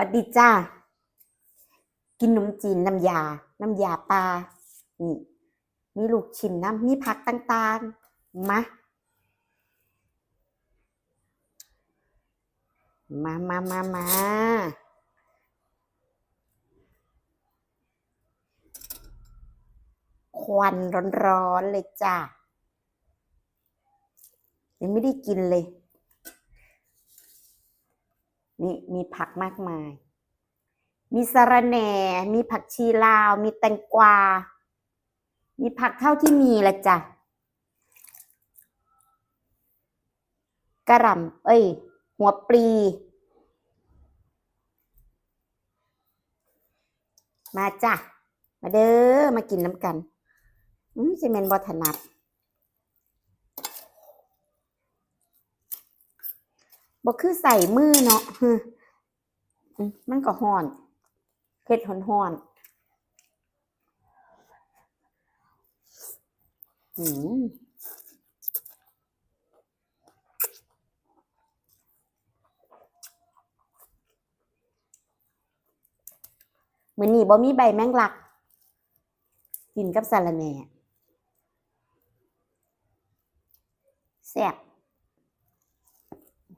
วัดดีจ้า กินขนมจีนน้ำยา น้ำยาปลา นี่ มีลูกชิ้นน้ำมีผักต่างๆ มา มามามามาควันร้อนๆเลยจ้ายังไม่ได้กินเลย นี่มีผักมากมาย มีสะระแหน่ มีผักชีลาว มีแตงกวา มีผักเท่าที่มีละจ้ะกระหล่ำเอ้ย หัวปลี มาจ้ะ มาเด้อ มากินน้ำกันอืมจะเมนบอถนัด บ่คือใส่มือเนาะมันก็ห่อนเผ็ดห่อนห่อนๆอืมมือนี้บ่มีใบแมงลัก กินกับสาละแหน่แซ่บอืม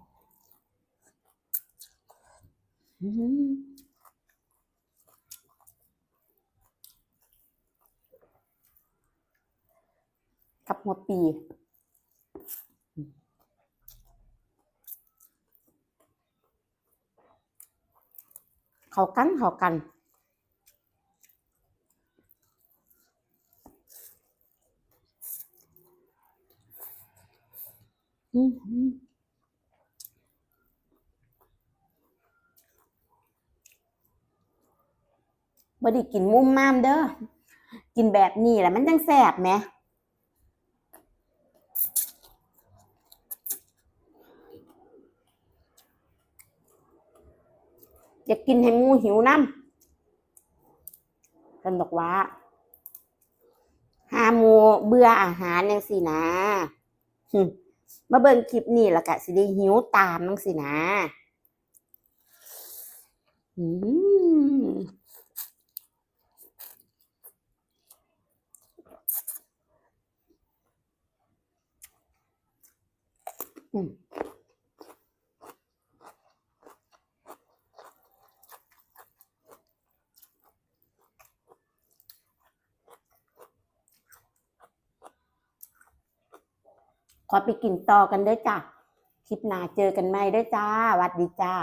กับหัวปี เข้ากันเข้ากันอืมอืม บ่ได้กินมุมมามเด้อ กินแบบนี้แหละมันจังแซ่บแหมอยากกินให้หมูหิวน้ำกันบอกว่าหาหมูเบื่ออาหารยังสินะมาเบิ่งคลิปนี้แล้วก็สิได้หิวตามนังสินะอืมอืม ขอไปกินต่อกันด้วยจ้ะ คลิปหน้าเจอกันใหม่ด้วยจ้า วัดดีจ้า